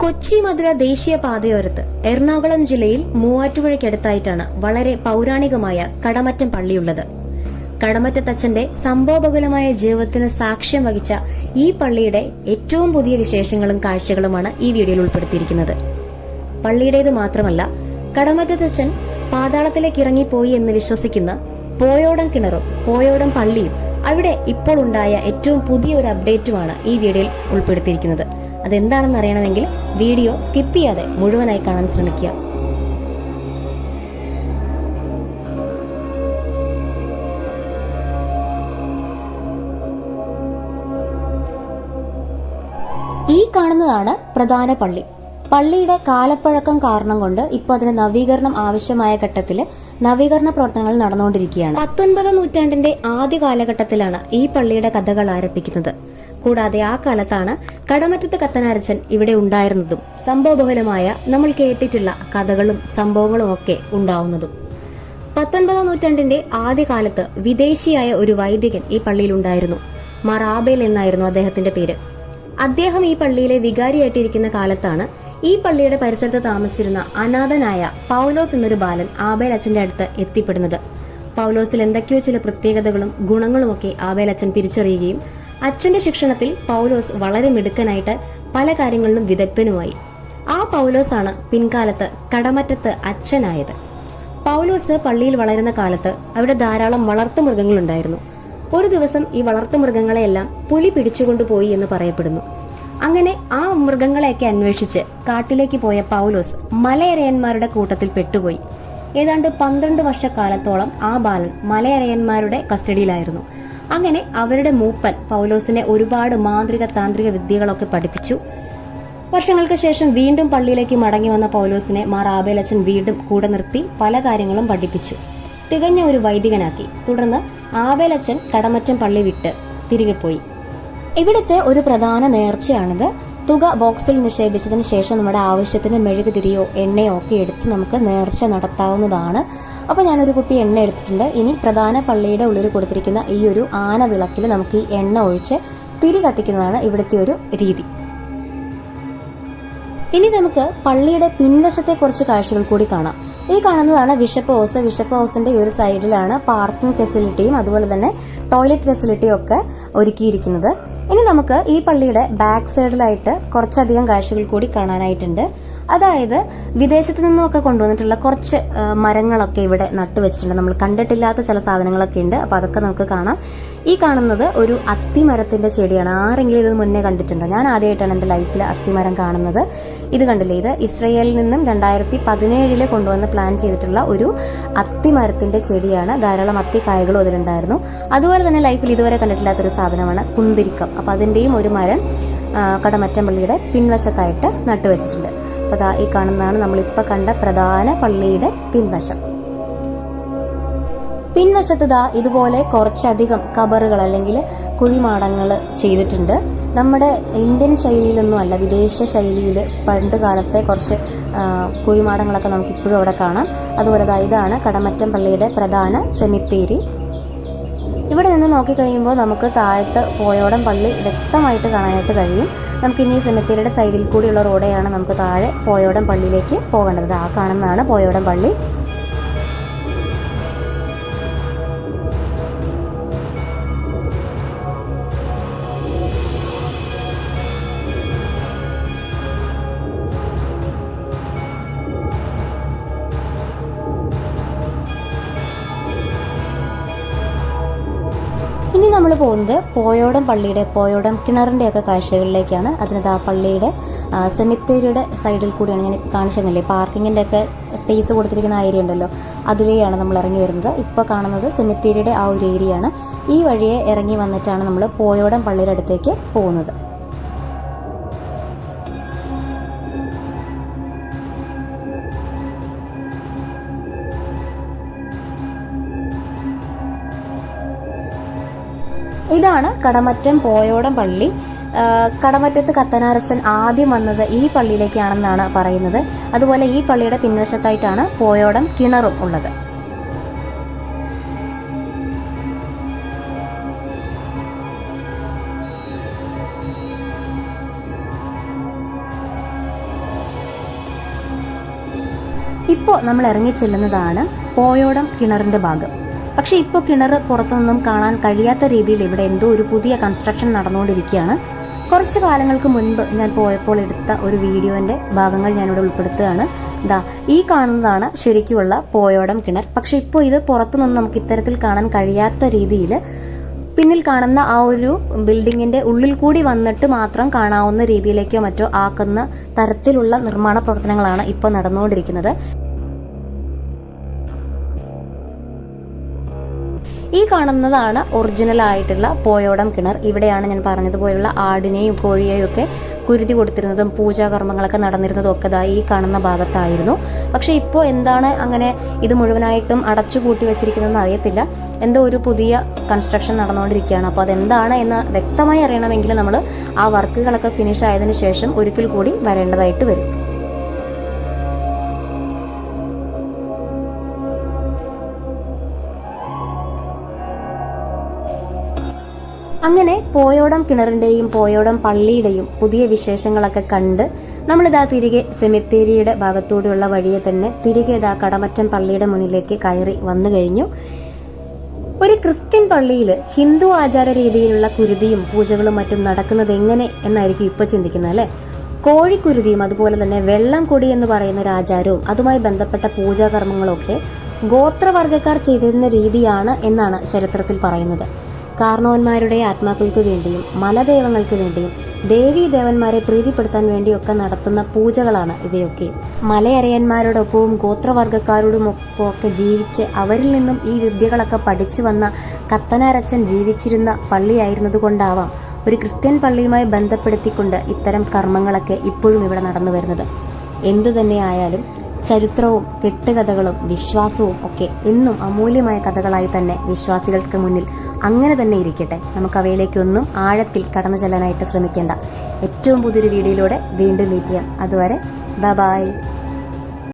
കൊച്ചി മധുര ദേശീയ പാതയോരത്ത് എറണാകുളം ജില്ലയിൽ മൂവാറ്റുപുഴയ്ക്കടുത്തായിട്ടാണ് വളരെ പൗരാണികമായ കടമറ്റം പള്ളിയുള്ളത്. കടമറ്റത്തച്ഛന്റെ സംഭവബകുലമായ ജീവിതത്തിന് സാക്ഷ്യം വഹിച്ച ഈ പള്ളിയുടെ ഏറ്റവും പുതിയ വിശേഷങ്ങളും കാഴ്ചകളുമാണ് ഈ വീഡിയോയിൽ ഉൾപ്പെടുത്തിയിരിക്കുന്നത്. പള്ളിയുടേത് മാത്രമല്ല കടമറ്റത്തച്ഛൻ പാതാളത്തിലേക്ക് ഇറങ്ങിപ്പോയി എന്ന് വിശ്വസിക്കുന്ന പോയോടം കിണറും പോയോടം പള്ളിയും അവിടെ ഇപ്പോൾ ഉണ്ടായ ഏറ്റവും പുതിയ ഒരു അപ്ഡേറ്റുമാണ് ഈ വീഡിയോയിൽ ഉൾപ്പെടുത്തിയിരിക്കുന്നത്. അതെന്താണെന്ന് അറിയണമെങ്കിൽ വീഡിയോ സ്കിപ്പ് ചെയ്യാതെ മുഴുവനായി കാണാൻ ശ്രമിക്കുക. ഈ കാണുന്നതാണ് പ്രധാന പള്ളി. പള്ളിയുടെ കാലപ്പഴക്കം കാരണം കൊണ്ട് ഇപ്പോൾ അതിന് നവീകരണം ആവശ്യമായ ഘട്ടത്തിൽ നവീകരണ പ്രവർത്തനങ്ങൾ നടന്നുകൊണ്ടിരിക്കുകയാണ്. പത്തൊൻപതാം നൂറ്റാണ്ടിന്റെ ആദ്യ കാലഘട്ടത്തിലാണ് ഈ പള്ളിയുടെ കഥകൾ ആരംഭിക്കുന്നത്. കൂടാതെ ആ കാലത്താണ് കടമറ്റത്ത് കത്തനാരച്ചൻ ഇവിടെ ഉണ്ടായിരുന്നതും സംഭവബഹുലമായ നമ്മൾ കേട്ടിട്ടുള്ള കഥകളും സംഭവങ്ങളും ഒക്കെ ഉണ്ടാവുന്നതും. പത്തൊൻപതാം നൂറ്റാണ്ടിന്റെ ആദ്യകാലത്ത് വിദേശിയായ ഒരു വൈദികൻ ഈ പള്ളിയിൽ ഉണ്ടായിരുന്നു. മറാബേൽ എന്നായിരുന്നു അദ്ദേഹത്തിന്റെ പേര്. അദ്ദേഹം ഈ പള്ളിയിലെ വികാരിയായിട്ടിരിക്കുന്ന കാലത്താണ് ഈ പള്ളിയുടെ പരിസരത്ത് താമസിച്ചിരുന്ന അനാഥനായ പൗലോസ് എന്നൊരു ബാലൻ ആബേൽ അച്ഛന്റെ അടുത്ത് എത്തിപ്പെടുന്നത്. പൗലോസിൽ എന്തൊക്കെയോ ചില പ്രത്യേകതകളും ഗുണങ്ങളുമൊക്കെ ആബേൽ അച്ഛൻ തിരിച്ചറിയുകയും അച്ഛന്റെ ശിക്ഷണത്തിൽ പൗലോസ് വളരെ മിടുക്കനായിട്ട് പല കാര്യങ്ങളിലും വിദഗ്ധനുമായി. ആ പൗലോസാണ് പിൻകാലത്ത് കടമറ്റത്ത് അച്ഛനായത്. പൗലോസ് പള്ളിയിൽ വളരുന്ന കാലത്ത് അവിടെ ധാരാളം വളർത്തുമൃഗങ്ങളുണ്ടായിരുന്നു ഒരു ദിവസം ഈ വളർത്തുമൃഗങ്ങളെയെല്ലാം പുലി പിടിച്ചുകൊണ്ടുപോയി എന്ന് പറയപ്പെടുന്നു. അങ്ങനെ ആ മൃഗങ്ങളെയൊക്കെ അന്വേഷിച്ച് കാട്ടിലേക്ക് പോയ പൗലോസ് മലയരയന്മാരുടെ കൂട്ടത്തിൽ പെട്ടുപോയി. ഏതാണ്ട് പന്ത്രണ്ട് വർഷക്കാലത്തോളം ആ ബാലൻ മലയരയന്മാരുടെ കസ്റ്റഡിയിലായിരുന്നു. അങ്ങനെ അവരുടെ മൂപ്പൻ പൗലോസിനെ ഒരുപാട് മാന്ത്രിക താന്ത്രിക വിദ്യകളൊക്കെ പഠിപ്പിച്ചു. വർഷങ്ങൾക്ക് ശേഷം വീണ്ടും പള്ളിയിലേക്ക് മടങ്ങി വന്ന പൗലോസിനെ മാർ ആബേലച്ചൻ വീണ്ടും കൂടെ നിർത്തി പല കാര്യങ്ങളും പഠിപ്പിച്ചു. തികഞ്ഞ ഒരു വൈദികനാക്കി. തുടർന്ന് ആബേലച്ചൻ കടമറ്റം പള്ളി വിട്ട് തിരികെ പോയി. ഇവിടുത്തെ ഒരു പ്രധാന നേർച്ചയാണിത്. തുക ബോക്സിൽ നിക്ഷേപിച്ചതിന് ശേഷം നമ്മുടെ ആവശ്യത്തിന് മെഴുകുതിരിയോ എണ്ണയോ ഒക്കെ എടുത്ത് നമുക്ക് നേർച്ച നടത്താവുന്നതാണ്. അപ്പോൾ ഞാനൊരു കുപ്പി എണ്ണ എടുത്തിട്ടുണ്ട്. ഇനി പ്രധാന പള്ളിയുടെ ഉള്ളിൽ കൊടുത്തിരിക്കുന്ന ഈ ഒരു ആന വിളക്കിൽ നമുക്ക് ഈ എണ്ണ ഒഴിച്ച് തിരി കത്തിക്കുന്നതാണ് ഇവിടുത്തെ ഒരു രീതി. ഇനി നമുക്ക് പള്ളിയുടെ പിൻവശത്തെ കുറച്ച് കാഴ്ചകൾ കൂടി കാണാം. ഈ കാണുന്നതാണ് വിഷപ്പ് ഹൗസ്. വിഷപ്പ് ഹൗസിന്റെ ഈ ഒരു സൈഡിലാണ് പാർക്കിംഗ് ഫെസിലിറ്റിയും അതുപോലെ തന്നെ ടോയ്ലറ്റ് ഫെസിലിറ്റിയും ഒക്കെ ഒരുക്കിയിരിക്കുന്നത്. ഇനി നമുക്ക് ഈ പള്ളിയുടെ ബാക്ക് സൈഡിലായിട്ട് കുറച്ചധികം കാഴ്ചകൾ കൂടി കാണാനായിട്ടുണ്ട്. അതായത് വിദേശത്ത് നിന്നൊക്കെ കൊണ്ടുവന്നിട്ടുള്ള കുറച്ച് മരങ്ങളൊക്കെ ഇവിടെ നട്ടുവെച്ചിട്ടുണ്ട്. നമ്മൾ കണ്ടിട്ടില്ലാത്ത ചില സാധനങ്ങളൊക്കെ ഉണ്ട്. അപ്പോൾ അതൊക്കെ നമുക്ക് കാണാം. ഈ കാണുന്നത് ഒരു അത്തിമരത്തിന്റെ ചെടിയാണ്. ആരെങ്കിലും ഇത് മുന്നേ കണ്ടിട്ടുണ്ടോ? ഞാൻ ആദ്യമായിട്ടാണ് എന്റെ ലൈഫിൽ അത്തിമരം കാണുന്നത്. ഇത് കണ്ടില്ലേ? ഇത് ഇസ്രയേലിൽ നിന്നും രണ്ടായിരത്തി പതിനേഴിൽ കൊണ്ടുവന്ന് പ്ലാൻ ചെയ്തിട്ടുള്ള ഒരു അത്തിമരത്തിന്റെ ചെടിയാണ്. ധാരാളം അത്തിക്കായകളും അതിലുണ്ടായിരുന്നു. അതുപോലെ തന്നെ ലൈഫിൽ ഇതുവരെ കണ്ടിട്ടില്ലാത്തൊരു സാധനമാണ് കുന്തിരിക്കം. അപ്പോൾ അതിന്റെയും ഒരു മരം കടമറ്റം പള്ളിയുടെ പിൻവശത്തായിട്ട് നട്ടുവെച്ചിട്ടുണ്ട്. അപ്പോൾ ദാ ഈ കാണുന്നതാണ് നമ്മളിപ്പോൾ കണ്ട പ്രധാന പള്ളിയുടെ പിൻവശം. പിൻവശത്ത് ദാ ഇതുപോലെ കുറച്ചധികം കബറുകൾ അല്ലെങ്കിൽ കുഴിമാടങ്ങൾ ചെയ്തിട്ടുണ്ട്. നമ്മുടെ ഇന്ത്യൻ ശൈലിയിലൊന്നും അല്ല വിദേശ ശൈലിയിൽ പണ്ട് കാലത്തെ കുറച്ച് കുഴിമാടങ്ങളൊക്കെ നമുക്ക് ഇപ്പോഴും അവിടെ കാണാം. അതുപോലെ ദാ ഇതാണ് കടമറ്റം പള്ളിയുടെ പ്രധാന സെമിത്തേരി. ഇവിടെ നിന്ന് നോക്കിക്കഴിയുമ്പോൾ നമുക്ക് താഴത്ത് പോയോടം പള്ളി വ്യക്തമായിട്ട് കാണാനായിട്ട് കഴിയും. നമുക്ക് ഇനി സെമിത്തേരിയുടെ സൈഡിൽ കൂടിയുള്ള റോഡെയാണ് നമുക്ക് താഴെ പോയോടം പള്ളിയിലേക്ക് പോകേണ്ടത്. ആ കാണുന്നതാണ് പോയോടം പള്ളി. നമ്മൾ പോകുന്നത് പോയോടം പള്ളിയുടെ പോയോടം കിണറിന്റെ ഒക്കെ കാഴ്ചകളിലേക്കാണ്. അതിനകത്ത് ആ പള്ളിയുടെ സെമിത്തേരിയുടെ സൈഡിൽ കൂടിയാണ് ഞാൻ കാണിച്ചു തന്നില്ലേ പാർക്കിങ്ങിന്റെ ഒക്കെ സ്പേസ് കൊടുത്തിരിക്കുന്ന ഏരിയ ഉണ്ടല്ലോ അതിലെയാണ് നമ്മൾ ഇറങ്ങി വരുന്നത്. ഇപ്പോൾ കാണുന്നത് സെമിത്തേരിയുടെ ആ ഒരു ഏരിയയാണ് ഈ വഴിയെ ഇറങ്ങി വന്നിട്ടാണ് നമ്മൾ പോയോടം പള്ളിയുടെ അടുത്തേക്ക് പോകുന്നത്. ഇതാണ് കടമറ്റം പോയോടം പള്ളി. കടമറ്റത്ത് കത്തനാരച്ചൻ ആദ്യം വന്നത് ഈ പള്ളിയിലേക്കാണെന്നാണ് പറയുന്നത്. അതുപോലെ ഈ പള്ളിയുടെ പിൻവശത്തായിട്ടാണ് പോയോടം കിണറും ഉള്ളത്. ഇപ്പോൾ നമ്മൾ ഇറങ്ങിച്ചെല്ലുന്നതാണ് പോയോടം കിണറിന്റെ ഭാഗം. പക്ഷെ ഇപ്പോൾ കിണർ പുറത്തുനിന്നും കാണാൻ കഴിയാത്ത രീതിയിൽ ഇവിടെ എന്തോ ഒരു പുതിയ കൺസ്ട്രക്ഷൻ നടന്നുകൊണ്ടിരിക്കുകയാണ്. കുറച്ച് കാലങ്ങൾക്ക് മുൻപ് ഞാൻ പോയപ്പോൾ എടുത്ത ഒരു വീഡിയോന്റെ ഭാഗങ്ങൾ ഞാനിവിടെ ഉൾപ്പെടുത്തുകയാണ്. ദാ ഈ കാണുന്നതാണ് ശരിക്കുമുള്ള പോയോടം കിണർ. പക്ഷേ ഇപ്പോൾ ഇത് പുറത്തുനിന്ന് നമുക്ക് ഇത്തരത്തിൽ കാണാൻ കഴിയാത്ത രീതിയിൽ പിന്നിൽ കാണുന്ന ആ ഒരു ബിൽഡിങ്ങിന്റെ ഉള്ളിൽ കൂടി വന്നിട്ട് മാത്രം കാണാവുന്ന രീതിയിലേക്കോ മറ്റോ ആക്കുന്ന തരത്തിലുള്ള നിർമ്മാണ പ്രവർത്തനങ്ങളാണ് ഇപ്പോൾ നടന്നുകൊണ്ടിരിക്കുന്നത്. ഈ കാണുന്നതാണ് ഒറിജിനൽ ആയിട്ടുള്ള പോയോടം കിണർ. ഇവിടെയാണ് ഞാൻ പറഞ്ഞതുപോലുള്ള ആടിനെയും കോഴിയെയും ഒക്കെ കുരുതി കൊടുത്തിരുന്നതും പൂജാകർമ്മങ്ങളൊക്കെ നടന്നിരുന്നതും ഒക്കെ ദാ ഈ കാണുന്ന ഭാഗത്തായിരുന്നു. പക്ഷേ ഇപ്പോൾ എന്താണ് അങ്ങനെ ഇത് മുഴുവനായിട്ടും അടച്ചു കൂട്ടി വെച്ചിരിക്കുന്നതെന്ന് അറിയത്തില്ല. എന്തോ ഒരു പുതിയ കൺസ്ട്രക്ഷൻ നടന്നുകൊണ്ടിരിക്കുകയാണ്. അപ്പോൾ അതെന്താണ് എന്ന് വ്യക്തമായി അറിയണമെങ്കിൽ നമ്മൾ ആ വർക്കുകളൊക്കെ ഫിനിഷ് ആയതിനു ശേഷം ഒരിക്കൽ കൂടി വരേണ്ടതായിട്ട് വരും. അങ്ങനെ പോയോടം കിണറിന്റെയും പോയോടം പള്ളിയുടെയും പുതിയ വിശേഷങ്ങളൊക്കെ കണ്ട് നമ്മളിതാ തിരികെ സെമിത്തേരിയുടെ ഭാഗത്തൂടെയുള്ള വഴിയെ തന്നെ തിരികെ ഇതാ കടമറ്റം പള്ളിയുടെ മുന്നിലേക്ക് കയറി വന്നു കഴിഞ്ഞു. ഒരു ക്രിസ്ത്യൻ പള്ളിയിൽ ഹിന്ദു ആചാര രീതിയിലുള്ള കുരുതിയും പൂജകളും മറ്റും നടക്കുന്നത് എങ്ങനെ എന്നായിരിക്കും ഇപ്പൊ ചിന്തിക്കുന്നത് അല്ലെ? കോഴിക്കുരുതിയും അതുപോലെ തന്നെ വെള്ളം കൊടി എന്ന് പറയുന്ന ഒരു ആചാരവും അതുമായി ബന്ധപ്പെട്ട പൂജാകർമ്മങ്ങളൊക്കെ ഗോത്രവർഗക്കാർ ചെയ്തിരുന്ന രീതിയാണ് എന്നാണ് ചരിത്രത്തിൽ പറയുന്നത്. കാർണവന്മാരുടെ ആത്മാക്കൾക്ക് വേണ്ടിയും മലദേവങ്ങൾക്ക് വേണ്ടിയും ദേവീ ദേവന്മാരെ പ്രീതിപ്പെടുത്താൻ വേണ്ടിയൊക്കെ നടത്തുന്ന പൂജകളാണ് ഇവയൊക്കെ. മലയരയന്മാരോടൊപ്പവും ഗോത്രവർഗക്കാരോടും ഒക്കെ ജീവിച്ച് അവരിൽ നിന്നും ഈ വിദ്യകളൊക്കെ പഠിച്ചു വന്ന കത്തനാരച്ചൻ ജീവിച്ചിരുന്ന പള്ളിയായിരുന്നതുകൊണ്ടാവാം ഒരു ക്രിസ്ത്യൻ പള്ളിയുമായി ബന്ധപ്പെടുത്തിക്കൊണ്ട് ഇത്തരം കർമ്മങ്ങളൊക്കെ ഇപ്പോഴും ഇവിടെ നടന്നു വരുന്നത്. എന്തു തന്നെയായാലും ചരിത്രവും കെട്ടുകഥകളും വിശ്വാസവും ഒക്കെ എന്നും അമൂല്യമായ കഥകളായി തന്നെ വിശ്വാസികൾക്ക് മുന്നിൽ അങ്ങനെ തന്നെ ഇരിക്കട്ടെ. നമുക്ക് അവയിലേക്കൊന്നും ആഴത്തിൽ കടന്നു ചെല്ലാനായിട്ട് ശ്രമിക്കേണ്ട. ഏറ്റവും പുതിയൊരു വീഡിയോയിലൂടെ വീണ്ടും മീറ്റ് ചെയ്യാം. അതുവരെ ബ ബായ്